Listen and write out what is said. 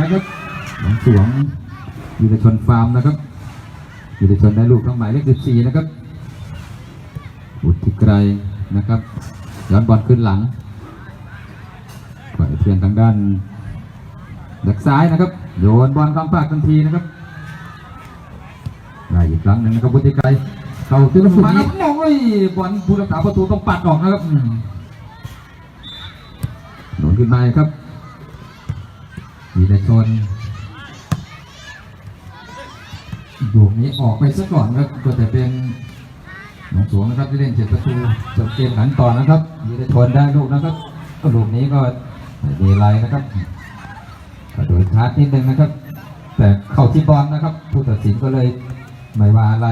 นะครับหลวงสวงยูเดชนฟาร์มนะครับยูเดชนได้ลูกทั้งหมายเลข14 นะครับ อุทิไกรนะครับ ย้อนบอลขึ้นหลังปล่อยเพียนทางด้านแบ็กซ้ายนะครับ โยนบอลข้ามปากทันทีนะครับ ได้อีกครั้งหนึ่งนะครับอุทิไกรเข้าถึงลูกมาแล้วมองไอ้ยบอลผู้รักษาประตูต้องปัดออกนะครับหนุนขึ้นมาครับ วีรชนลูกนี้ออกไปซะก่อนครับก็จะเป็นหลวงสวงนะครับที่เล่นเจ็ดประตูจบเกมหลังต่อนะครับวีรชนได้ลูกนะครับก็ลูกนี้ก็ไม่มีไรนะครับก็โดยคาดนิดนึงนะครับ แต่เข้าที่บอลนะครับ ผู้ตัดสินก็เลยไม่ว่าอะไร